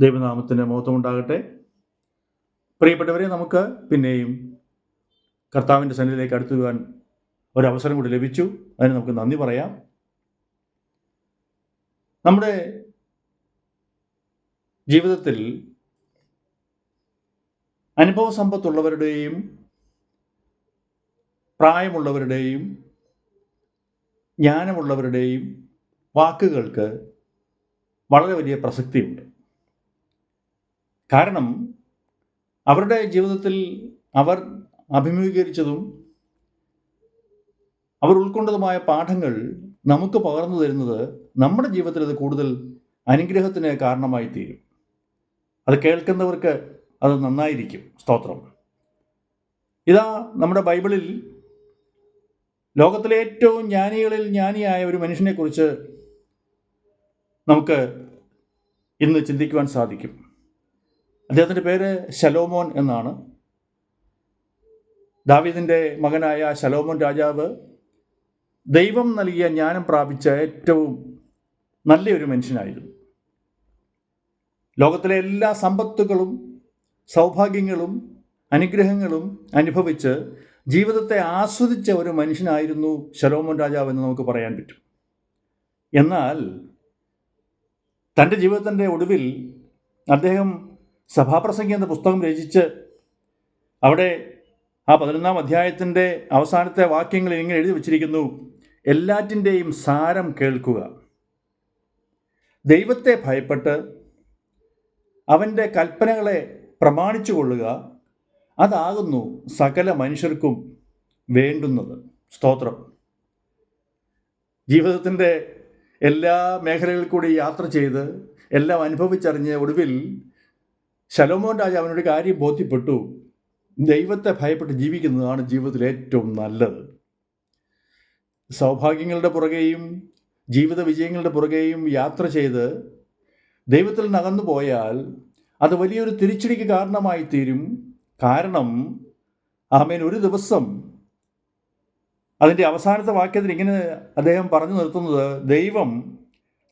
ദൈവനാമത്തിന് മഹത്വമുണ്ടാകട്ടെ. പ്രിയപ്പെട്ടവരെ നമുക്ക് പിന്നെയും കർത്താവിന്റെ സന്നിധിയിലേക്ക് അടുത്തു പോകാൻ ഒരവസരം കൂടി ലഭിച്ചു. അതിന് നമുക്ക് നന്ദി പറയാം. നമ്മുടെ ജീവിതത്തിൽ അനുഭവ സമ്പത്തുള്ളവരുടെയും പ്രായമുള്ളവരുടെയും ജ്ഞാനമുള്ളവരുടെയും വാക്കുകൾക്ക് വളരെ വലിയ പ്രസക്തിയുണ്ട്. കാരണം അവരുടെ ജീവിതത്തിൽ അവർ അഭിമുഖീകരിച്ചതും അവർ ഉൾക്കൊണ്ടതുമായ പാഠങ്ങൾ നമുക്ക് പകർന്നു തരുന്നത് നമ്മുടെ ജീവിതത്തിൽ അത് കൂടുതൽ അനുഗ്രഹത്തിന് കാരണമായി തീരും അത് കേൾക്കുന്നവർക്ക് അത് നന്നായിരിക്കും. സ്തോത്രം. ഇതാ നമ്മുടെ ബൈബിളിൽ ലോകത്തിലെ ഏറ്റവും ജ്ഞാനികളിൽ ജ്ഞാനിയായ ഒരു മനുഷ്യനെക്കുറിച്ച് നമുക്ക് ഇന്ന് ചിന്തിക്കുവാൻ സാധിക്കും. അദ്ദേഹത്തിന്റെ പേര് ശലോമോൻ എന്നാണ്. ദാവീദിന്റെ മകനായ ശലോമോൻ രാജാവ് ദൈവം നൽകിയ ജ്ഞാനം പ്രാപിച്ച ഏറ്റവും നല്ലൊരു മനുഷ്യനായിരുന്നു. ലോകത്തിലെ എല്ലാ സമ്പത്തുകളും സൗഭാഗ്യങ്ങളും അനുഗ്രഹങ്ങളും അനുഭവിച്ച് ജീവിതത്തെ ആസ്വദിച്ച ഒരു മനുഷ്യനായിരുന്നു ശലോമോൻ രാജാവ് എന്ന് നമുക്ക് പറയാൻ പറ്റും. എന്നാൽ തന്റെ ജീവിതത്തിന്റെ ഒടുവിൽ അദ്ദേഹം സഭാപ്രസംഗി എന്ന പുസ്തകം രചിച്ച് അവിടെ ആ പതിനൊന്നാം അധ്യായത്തിന്റെ അവസാനത്തെ വാക്യങ്ങൾ ഇങ്ങനെ എഴുതി വച്ചിരിക്കുന്നു. എല്ലാറ്റിന്റെയും സാരം കേൾക്കുക. ദൈവത്തെ ഭയപ്പെട്ട് അവന്റെ കൽപ്പനകളെ പ്രമാണിച്ചു കൊള്ളുക. അതാകുന്നു സകല മനുഷ്യർക്കും വേണ്ടുന്നത്. സ്തോത്രം. ജീവിതത്തിന്റെ എല്ലാ മേഖലകളിൽ കൂടി യാത്ര ചെയ്ത് എല്ലാം അനുഭവിച്ചറിഞ്ഞ് ഒടുവിൽ ശലോമോൻ രാജാവിനൊരു കാര്യം ബോധ്യപ്പെട്ടു. ദൈവത്തെ ഭയപ്പെട്ട് ജീവിക്കുന്നതാണ് ജീവിതത്തിൽ ഏറ്റവും നല്ലത്. സൗഭാഗ്യങ്ങളുടെ പുറകെയും ജീവിത വിജയങ്ങളുടെ പുറകെയും യാത്ര ചെയ്ത് ദൈവത്തിൽ നകന്നു പോയാൽ അത് വലിയൊരു തിരിച്ചടിക്ക് കാരണമായി തീരും. കാരണം ആമേൻ ഒരു ദിവസം അതിന്റെ അവസാനത്തെ വാക്യത്തിൽ ഇങ്ങനെ അദ്ദേഹം പറഞ്ഞു നിർത്തുന്നത് ദൈവം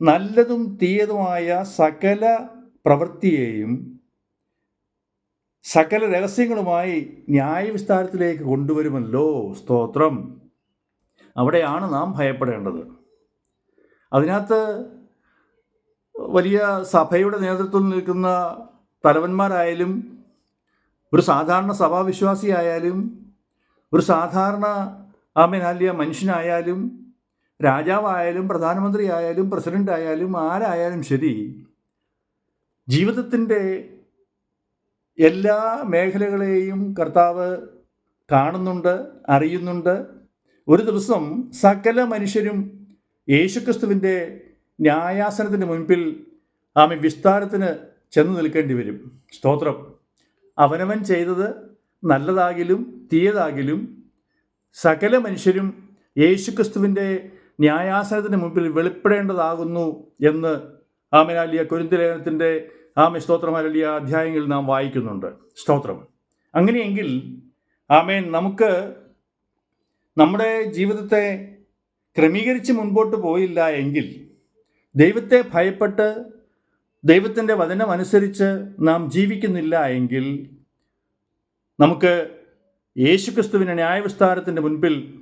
നല്ലതും തീയതുമായ സകല പ്രവൃത്തിയെയും സകല രഹസ്യങ്ങളുമായി ന്യായവിസ്താരത്തിലേക്ക് കൊണ്ടുവരുമല്ലോ. സ്തോത്രം. അവിടെയാണ് നാം ഭയപ്പെടേണ്ടത്. അതിനകത്ത് വലിയ സഭയുടെ നേതൃത്വത്തിൽ നിൽക്കുന്ന തലവന്മാരായാലും ഒരു സാധാരണ സഭാവിശ്വാസിയായാലും ഒരു സാധാരണ ആമേനാലിയ മനുഷ്യനായാലും രാജാവായാലും പ്രധാനമന്ത്രി ആയാലും പ്രസിഡന്റ് ആയാലും ആരായാലും ശരി ജീവിതത്തിന്റെ എല്ലാ മേഖലകളെയും കർത്താവ് കാണുന്നുണ്ട് അറിയുന്നുണ്ട്. ഒരു ദിവസം സകല മനുഷ്യരും യേശുക്രിസ്തുവിന്റെ ന്യായാസനത്തിന് മുൻപിൽ ആമെ വിസ്താരത്തിന് ചെന്ന് നിൽക്കേണ്ടി വരും. സ്തോത്രം. അവനവൻ ചെയ്തത് നല്ലതാകിലും തീയതാകിലും സകല മനുഷ്യരും യേശുക്രിസ്തുവിന്റെ ന്യായാസനത്തിന് മുമ്പിൽ വെളിപ്പെടേണ്ടതാകുന്നു എന്ന് ആമനാലിയ കൊരിന്തലേഖനത്തിന്റെ ആമെ അരളിയ അധ്യായങ്ങളിൽ നാം വായിക്കുന്നുണ്ട്. സ്തോത്രം. അങ്ങനെയെങ്കിൽ ആമേൻ നമുക്ക് നമ്മുടെ ജീവിതത്തെ ക്രമീകരിച്ച് മുൻപോട്ട് പോയില്ല എങ്കിൽ ദൈവത്തെ ഭയപ്പെട്ട് ദൈവത്തിന്റെ വചനമനുസരിച്ച് നാം ജീവിക്കുന്നില്ല എങ്കിൽ നമുക്ക് യേശുക്രിസ്തുവിന്റെ ന്യായവിസ്താരത്തിന്റെ മുൻപിൽ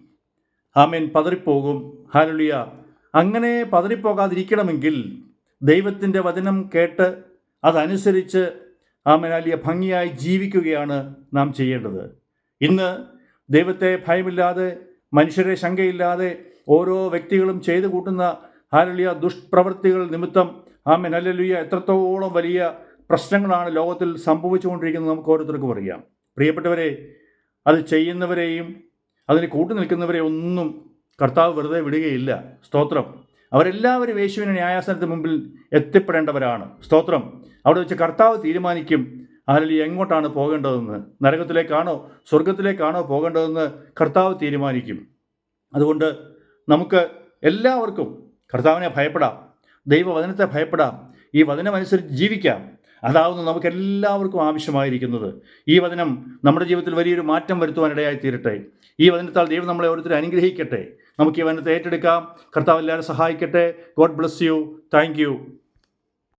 ആമേൻ പതറിപ്പോകും. ഹാലുളിയ അങ്ങനെ പതറിപ്പോകാതിരിക്കണമെങ്കിൽ ദൈവത്തിന്റെ വചനം കേട്ട് അതനുസരിച്ച് ആമനാലിയ ഭംഗിയായി ജീവിക്കുകയാണ് നാം ചെയ്യേണ്ടത്. ഇന്ന് ദൈവത്തെ ഭയമില്ലാതെ മനുഷ്യരെ ശങ്കയില്ലാതെ ഓരോ വ്യക്തികളും ചെയ്തു കൂട്ടുന്ന ഹാലലിയ ദുഷ്പ്രവൃത്തികൾ നിമിത്തം ആമൻ അല്ലലിയ എത്രത്തോളം വലിയ പ്രശ്നങ്ങളാണ് ലോകത്തിൽ സംഭവിച്ചുകൊണ്ടിരിക്കുന്നത് നമുക്ക് ഓരോരുത്തർക്കും അറിയാം. പ്രിയപ്പെട്ടവരെ അത് ചെയ്യുന്നവരെയും അതിന് കൂട്ടു നിൽക്കുന്നവരെ ഒന്നും കർത്താവ് വെറുതെ വിടുകയില്ല. സ്തോത്രം. അവരെല്ലാവരും യേശുവിന്റെ ന്യായാസനത്തിന് മുമ്പിൽ എത്തിപ്പെടേണ്ടവരാണ്. സ്തോത്രം. അവിടെ വെച്ച് കർത്താവ് തീരുമാനിക്കും അതിൽ എങ്ങോട്ടാണ് പോകേണ്ടതെന്ന്? നരകത്തിലേക്കാണോ സ്വർഗത്തിലേക്കാണോ പോകേണ്ടതെന്ന് കർത്താവ് തീരുമാനിക്കും. അതുകൊണ്ട് നമുക്ക് എല്ലാവർക്കും കർത്താവിനെ ഭയപ്പെടാം ദൈവവചനത്തെ ഭയപ്പെടാം ഈ വചനമനുസരിച്ച് ജീവിക്കാം. അതാവുന്നു നമുക്ക് എല്ലാവർക്കും ആവശ്യമായിരിക്കുന്നത്. ഈ വചനം നമ്മുടെ ജീവിതത്തിൽ വലിയൊരു മാറ്റം വരുത്തുവാനിടയായി തീരട്ടെ. ഈ വചനത്താൽ ദൈവം നമ്മളെ ഓരോരുത്തരും അനുഗ്രഹിക്കട്ടെ. നമുക്ക് ഈ വചനത്തെ ഏറ്റെടുക്കാം. കർത്താവ് എല്ലാവരും സഹായിക്കട്ടെ. God bless you. താങ്ക്